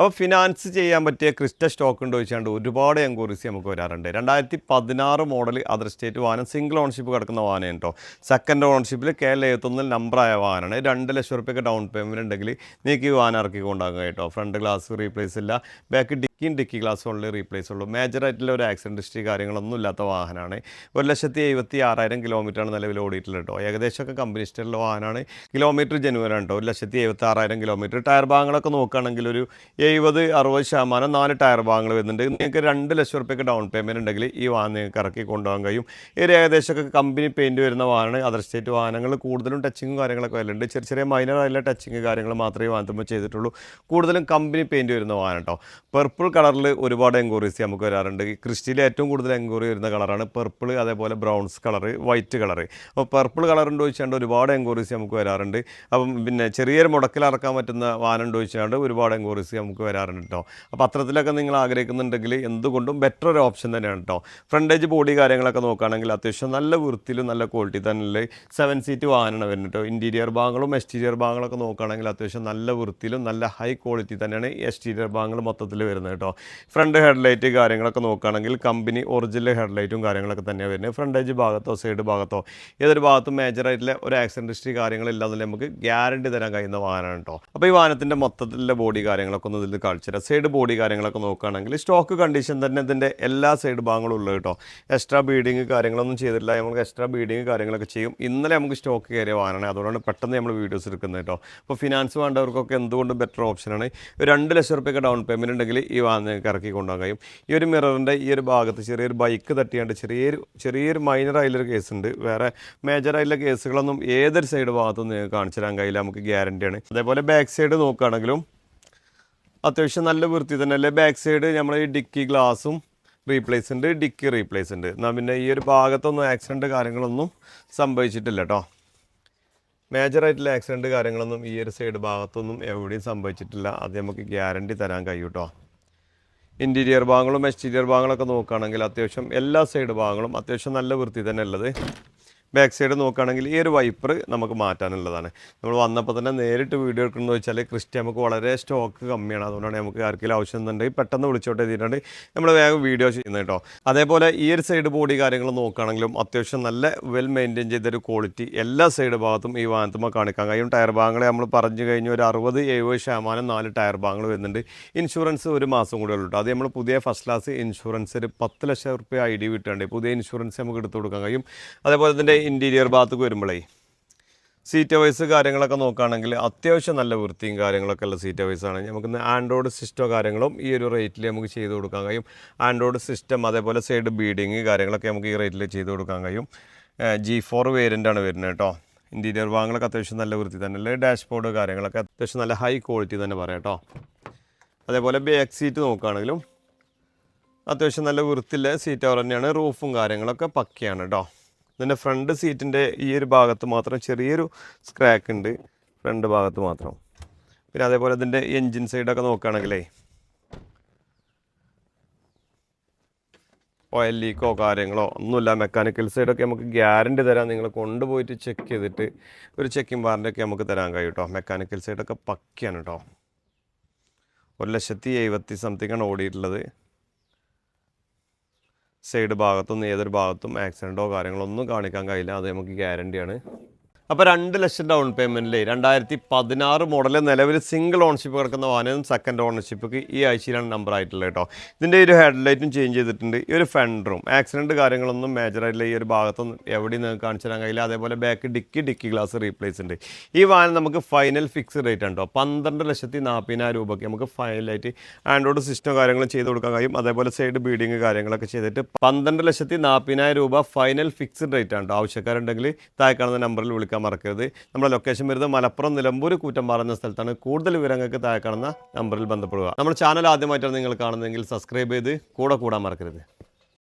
അപ്പോൾ ഫിനാൻസ് ചെയ്യാൻ പറ്റിയ ക്രിസ്റ്റ സ്റ്റോക്ക് ഉണ്ട് ചോദിച്ചാണ്ട് ഒരുപാട് എൻക്വയറീസ് നമുക്ക് വരാറുണ്ട്. രണ്ടായിരത്തി പതിനാറ് മോഡൽ അതർ സ്റ്റേറ്റ് വാഹനം സിംഗിൾ ഓണർഷിപ്പ് കിടക്കുന്ന വാഹനം കേട്ടോ സെക്കൻഡ് ഓണർഷിപ്പിൽ കെ എൽ എഴുപത്തൊന്നിൽ നമ്പറായ വാഹനമാണ്. രണ്ട് ലക്ഷം റുപ്യൊക്കെ ഡൗൺ പേയ്മെന്റ് ഉണ്ടെങ്കിൽ നിങ്ങൾക്ക് ഈ വാഹനം ഇറക്കി കൊണ്ടാകും കേട്ടോ. ഫ്രണ്ട് ഗ്ലാസ് റീപ്ലേസ് ഇല്ല. ബാക്ക് ഡിക്കിയും ഡിക്കി ഗ്ലാസ് ഓൺലി റീപ്ലേസ് ഉള്ളൂ. മേജർ ആയിട്ടുള്ള ഒരു ആക്സിഡന്റ് ഹിസ്റ്ററി കാര്യങ്ങളൊന്നും ഇല്ലാത്ത വാഹനമാണ്. ഒരു ലക്ഷത്തി എഴുപത്തി ആറായിരം കിലോമീറ്ററാണ് നിലവിൽ ഓടിയിട്ടുള്ളത് കേട്ടോ. ഏകദേശമൊക്കെ കമ്പനി ഇഷ്ടമുള്ള വാഹനമാണ്. കിലോമീറ്റർ ജനുവരി കേട്ടോ. ഒരു ലക്ഷത്തി എഴുപത്തി ആറായിരം കിലോമീറ്റർ ടയർ ഭാഗങ്ങളൊക്കെ നോക്കുകയാണെങ്കിൽ ഒരു എഴുപത് അറുപത് ശതമാനം നാല് ടയർ ഭാഗങ്ങൾ വരുന്നുണ്ട്. നിങ്ങൾക്ക് രണ്ട് ലക്ഷം റുപ്യക്ക് ഡൗൺ പേയ്മെന്റ് ഉണ്ടെങ്കിൽ ഈ വാഹനം നിങ്ങൾക്ക് ഇറക്കി കൊണ്ടുപോകാൻ കഴിയും. ഇത് ഏകദേശമൊക്കെ കമ്പനി പെയിന്റ് വരുന്ന വാഹനമാണ്. അതർ സ്റ്റേറ്റ് വാഹനങ്ങൾ കൂടുതലും ടച്ചിങ്ങും കാര്യങ്ങളൊക്കെ വരലുണ്ട് ചെറിയ ചെറിയ മൈനർ ടച്ചിങ് കാര്യങ്ങൾ മാത്രമേ വാഹനത്തുമ്പോൾ ചെയ്തിട്ടുള്ളൂ. കൂടുതലും കമ്പനി പെയിന്റ് വരുന്ന വാഹനം കേട്ടോ. പർപ്പിൾ കളറിൽ ഒരുപാട് എൻക്വയറീസ് നമുക്ക് വരാറുണ്ട്. ക്രിസ്റ്റിയിൽ ഏറ്റവും കൂടുതൽ എൻക്വയറി വരുന്ന കളറാണ് പർപ്പിൾ അതേപോലെ ബ്രൗൺസ് കളർ വൈറ്റ് കളർ അപ്പോൾ പർപ്പിൾ കളറുണ്ട് ചോദിച്ചാണ്ട് ഒരുപാട് എൻക്വയറീസ് നമുക്ക് വരാറുണ്ട്. അപ്പം പിന്നെ ചെറിയൊരു മുടക്കിൽ ഇറക്കാൻ പറ്റുന്ന വാഹനം ഉണ്ട് ചോദിച്ചാണ്ട് ഒരുപാട് എൻക്വയറീസ് നമുക്ക് വരാറുണ്ട് കേട്ടോ അപ്പോൾ അത്തരത്തിലൊക്കെ നിങ്ങൾ ആഗ്രഹിക്കുന്നുണ്ടെങ്കിൽ എന്തുകൊണ്ടും ബെറ്റർ ഒരു ഓപ്ഷൻ തന്നെയാണ് കേട്ടോ ഫ്രണ്ടേജ് ബോഡി കാര്യങ്ങളൊക്കെ നോക്കുകയാണെങ്കിൽ അത്യാവശ്യം നല്ല വൃത്തിയിലും നല്ല ക്വാളിറ്റി തന്നെ സെവൻ സീറ്റ് വാഹനമാണ് വരുന്നത് കേട്ടോ ഇന്റീരിയർ ഭാഗങ്ങളും എക്സ്റ്റീരിയർ ഭാഗങ്ങളൊക്കെ നോക്കുകയാണെങ്കിൽ അത്യാവശ്യം നല്ല വൃത്തിയിലും നല്ല ഹൈ ക്വാളിറ്റി തന്നെയാണ് എക്സ്റ്റീരിയർ ഭാഗങ്ങൾ മൊത്തത്തിൽ വരുന്നത് കേട്ടോ. ഫ്രണ്ട് ഹെഡ്ലൈറ്റ് കാര്യങ്ങളൊക്കെ നോക്കുകയാണെങ്കിൽ കമ്പനി ഒറിജിനൽ ഹെഡ്ലൈറ്റും കാര്യങ്ങളൊക്കെ തന്നെയാണ് വരുന്നത്. ഫ്രണ്ട് ഏജ് ഭാഗത്തോ സൈഡ് ഭാഗത്തോ ഏതൊരു ഭാഗത്തും മേജറായിട്ടുള്ള ഒരു ആക്സിഡന്റ് ഹിസ്റ്ററി കാര്യങ്ങളില്ലാതെ നമുക്ക് ഗ്യാരണ്ടി തരാൻ കഴിയുന്ന വാഹനമാണ് കേട്ടോ. അപ്പോൾ ഈ വാഹനത്തിന്റെ മൊത്തത്തിലുള്ള ബോഡി കാര്യങ്ങളൊക്കെ ഒന്ന് ഇതിൽ കാണിച്ചുതരാം സൈഡ് ബോഡി കാര്യങ്ങളൊക്കെ നോക്കുകയാണെങ്കിൽ സ്റ്റോക്ക് കണ്ടീഷൻ തന്നെ ഇതിന്റെ എല്ലാ സൈഡ് ഭാഗങ്ങളും ഉള്ളത് കേട്ടോ. എക്സ്ട്രാ ബീഡിങ് കാര്യങ്ങളൊന്നും ചെയ്തിട്ടില്ല. നമുക്ക് എക്സ്ട്രാ ബീഡിങ് കാര്യങ്ങളൊക്കെ ചെയ്യും. ഇന്നലെ നമുക്ക് സ്റ്റോക്ക് കയറിയ വാഹനമാണ്. അതുകൊണ്ടാണ് പെട്ടെന്ന് നമ്മൾ വീഡിയോസ് എടുക്കുന്നത് കേട്ടോ. അപ്പോൾ ഫിനാൻസ് വേണ്ടവർക്കൊക്കെ എന്തുകൊണ്ടും ബെറ്റർ ഓപ്ഷനാണ് രണ്ട് ലക്ഷം റുപ്യൊക്കെ ഡൗൺ പേയ്മെന്റ് ഉണ്ടെങ്കിൽ ഈ വാഹനം നിങ്ങൾക്ക് ഇറക്കി കൊണ്ടുപോകാൻ കഴിയും. ഈ ഒരു മിററിന്റെ ഈ ഒരു ഭാഗത്ത് ചെറിയൊരു ബൈക്ക് തട്ടിയാണ്ട് ചെറിയൊരു ചെറിയൊരു മൈനർ ആയിട്ടുള്ളൊരു കേസ് ഉണ്ട്. വേറെ മേജർ ആയിട്ടുള്ള കേസുകളൊന്നും ഏതൊരു സൈഡ് ഭാഗത്തും കാണിച്ചു തരാൻ കഴിയില്ല. നമുക്ക് ഗ്യാരണ്ടിയാണ് അതേപോലെ ബാക്ക് സൈഡ് നോക്കുകയാണെങ്കിലും അത്യാവശ്യം നല്ല വൃത്തി തന്നെ അല്ലേ? ബാക്ക് സൈഡ് നമ്മൾ ഈ ഡിക്കി ഗ്ലാസും റീപ്ലേസ് ഉണ്ട്. ഡിക്കി റീപ്ലേസ് ഉണ്ട്. എന്നാൽ പിന്നെ ഈ ഒരു ഭാഗത്തൊന്നും ആക്സിഡന്റ് കാര്യങ്ങളൊന്നും സംഭവിച്ചിട്ടില്ല കേട്ടോ മേജറായിട്ടുള്ള ആക്സിഡന്റ് കാര്യങ്ങളൊന്നും ഈ ഒരു സൈഡ് ഭാഗത്തൊന്നും എവിടെയും സംഭവിച്ചിട്ടില്ല. അത് നമുക്ക് ഗ്യാരണ്ടി തരാൻ കഴിയും കേട്ടോ ഇന്റീരിയർ ഭാഗങ്ങളും എക്സ്റ്റീരിയർ ഭാഗങ്ങളൊക്കെ നോക്കുകയാണെങ്കിൽ അത്യാവശ്യം എല്ലാ സൈഡ് ഭാഗങ്ങളും അത്യാവശ്യം നല്ല വൃത്തി തന്നെ ഉള്ളത്. ബാക്ക് സൈഡ് നോക്കുകയാണെങ്കിൽ ഈ ഒരു വൈപ്പർ നമുക്ക് മാറ്റാനുള്ളതാണ്. നമ്മൾ വന്നപ്പോൾ തന്നെ നേരിട്ട് വീഡിയോ എടുക്കണമെന്ന് വെച്ചാൽ ക്രിസ്റ്റി നമുക്ക് വളരെ സ്റ്റോക്ക് കമ്മിയാണ്. അതുകൊണ്ടാണ് നമുക്ക് ആർക്കെങ്കിലും ആവശ്യം എന്നുണ്ടെങ്കിൽ പെട്ടെന്ന് വിളിച്ചോട്ടെ എഴുതിയിട്ടുണ്ട് നമ്മൾ വേഗം വീഡിയോ ചെയ്യുന്നത് കേട്ടോ. അതേപോലെ ഈ ഒരു സൈഡ് ബോഡി കാര്യങ്ങൾ നോക്കുകയാണെങ്കിലും അത്യാവശ്യം നല്ല വെൽ മെയിന്റെയിൻ ചെയ്തൊരു ക്വാളിറ്റി എല്ലാ സൈഡ് ഭാഗത്തും ഈ വാഹനത്തുമ്പോൾ കാണിക്കാൻ കഴിയും ടയർ ഭാഗങ്ങൾ നമ്മൾ പറഞ്ഞു കഴിഞ്ഞാൽ ഒരു അറുപത് എഴുപത് ശതമാനം നാല് ടയർ ഭാഗങ്ങൾ വരുന്നുണ്ട്. ഇൻഷുറൻസ് ഒരു മാസം കൂടെ ഉള്ളൂ അത് നമ്മൾ പുതിയ ഫസ്റ്റ് ക്ലാസ് ഇൻഷുറൻസ് ഒരു പത്ത് ലക്ഷം റുപ്യ ഐ ഡി വിട്ടുണ്ട് പുതിയ ഇൻഷുറൻസ് നമുക്ക് എടുത്തു കൊടുക്കാൻ കഴിയും. അതേപോലെ ഇതിന്റെ ഇന്റീരിയർ ഭാഗത്തേക്ക് വരുമ്പോഴേ സീറ്റ് വൈസ് കാര്യങ്ങളൊക്കെ നോക്കുകയാണെങ്കിൽ അത്യാവശ്യം നല്ല വൃത്തിയും കാര്യങ്ങളൊക്കെ ഉള്ള സീറ്റ് വൈസ് ആണ്. നമുക്ക് ആൻഡ്രോയിഡ് സിസ്റ്റോ കാര്യങ്ങളും ഈ ഒരു റേറ്റിൽ നമുക്ക് ചെയ്ത് കൊടുക്കാൻ കഴിയും. ആൻഡ്രോയിഡ് സിസ്റ്റം അതേപോലെ സൈഡ് ബീഡിങ് കാര്യങ്ങളൊക്കെ നമുക്ക് ഈ റേറ്റിൽ ചെയ്ത് കൊടുക്കാൻ കഴിയും. ജി ഫോർ വേരിയന്റാണ് വരുന്നത് കേട്ടോ. ഇന്റീരിയർ ഭാഗങ്ങളൊക്കെ അത്യാവശ്യം നല്ല വൃത്തി തന്നെ. അല്ലേ ഡാഷ്ബോർഡ് കാര്യങ്ങളൊക്കെ അത്യാവശ്യം നല്ല ഹൈ ക്വാളിറ്റി തന്നെ പറയാം കേട്ടോ. അതേപോലെ ബാക്ക് സീറ്റ് നോക്കുകയാണെങ്കിലും അത്യാവശ്യം നല്ല വൃത്തിയുള്ള സീറ്റ് അവർ തന്നെയാണ്. റൂഫും കാര്യങ്ങളൊക്കെ പക്കയാണ് കേട്ടോ. ഇതിന്റെ ഫ്രണ്ട് സീറ്റിന്റെ ഈ ഒരു ഭാഗത്ത് മാത്രം ചെറിയൊരു സ്ക്രാക്ക് ഉണ്ട്. ഫ്രണ്ട് ഭാഗത്ത് മാത്രം. പിന്നെ അതേപോലെ ഇതിന്റെ എൻജിൻ സൈഡൊക്കെ നോക്കുകയാണെങ്കിലേ ഓയിൽ ലീക്കോ കാര്യങ്ങളോ ഒന്നുമില്ല. മെക്കാനിക്കൽ സൈഡൊക്കെ നമുക്ക് ഗ്യാരണ്ടി തരാം. നിങ്ങൾ കൊണ്ടുപോയിട്ട് ചെക്ക് ചെയ്തിട്ട് ഒരു ചെക്കിംഗ് വാറന്റൊക്കെ നമുക്ക് തരാൻ കഴിയും കേട്ടോ മെക്കാനിക്കൽ സൈഡൊക്കെ പക്കയാണ് കേട്ടോ ഒരു ലക്ഷത്തി എഴുപത്തി സംതിങ് ആണ് ഓടിയിട്ടുള്ളത്. സൈഡ് ഭാഗത്തുനിന്ന് ഏതൊരു ഭാഗത്തും ആക്സിഡന്റോ കാര്യങ്ങളോ ഒന്നും കാണിക്കാൻ കഴിയില്ല. അത് നമുക്ക് ഗ്യാരണ്ടിയാണ് അപ്പോൾ രണ്ട് ലക്ഷം ഡൗൺ പേയ്മെന്റിൽ രണ്ടായിരത്തി പതിനാറ് മോഡൽ നിലവിൽ സിംഗിൾ ഓണർഷിപ്പ് കിടക്കുന്ന വാഹനം സെക്കൻഡ് ഓണർഷിപ്പ് ഈ ആഴ്ചയിലാണ് നമ്പർ ആയിട്ടുള്ളത് കേട്ടോ. ഇതിന്റെ ഒരു ഹെഡ്ലൈറ്റും ചേഞ്ച് ചെയ്തിട്ടുണ്ട്. ഈ ഒരു ഫെൻഡറും ആക്സിഡന്റ് കാര്യങ്ങളൊന്നും മേജറായിട്ടില്ല ഈ ഒരു ഭാഗത്തൊന്നും എവിടെയും നിങ്ങൾക്ക് കാണിച്ചു തരാൻ കഴിയില്ല. അതേപോലെ back dicky dicky glass replace ഉണ്ട്. ഈ വാഹനം നമുക്ക് ഫൈനൽ ഫിക്സ് റേറ്റ് ആണ് കേട്ടോ. പന്ത്രണ്ട് ലക്ഷത്തി നാൽപ്പതിനായിരം രൂപയ്ക്ക് നമുക്ക് ഫൈനലായിട്ട് ആൻഡ്രോയിഡ് സിസ്റ്റം കാര്യങ്ങളും ചെയ്ത് കൊടുക്കാൻ കഴിയും. അതേപോലെ സൈഡ് ബീഡിങ് കാര്യങ്ങളൊക്കെ ചെയ്തിട്ട് പന്ത്രണ്ട് ലക്ഷത്തി നാൽപ്പതിനായിരം രൂപ ഫൈനൽ ഫിക്സ്ഡ് റേറ്റ് ആണ് കേട്ടോ. ആവശ്യക്കാരുണ്ടെങ്കിൽ താഴെ കാണുന്ന നമ്പറിൽ വിളിക്കാൻ മറക്കരുത്. നമ്മുടെ ലൊക്കേഷൻ വരുന്നത് മലപ്പുറം നിലമ്പൂർ കൂറ്റമ്പാറ എന്ന സ്ഥലത്താണ്. കൂടുതൽ വിവരങ്ങൾക്ക് താഴെ കാണുന്ന നമ്പറിൽ ബന്ധപ്പെടുക. നമ്മുടെ ചാനൽ ആദ്യമായിട്ടാണ് നിങ്ങൾ കാണുന്നതെങ്കിൽ സബ്സ്ക്രൈബ് ചെയ്ത് കൂടെ കൂടാൻ മറക്കരുത്.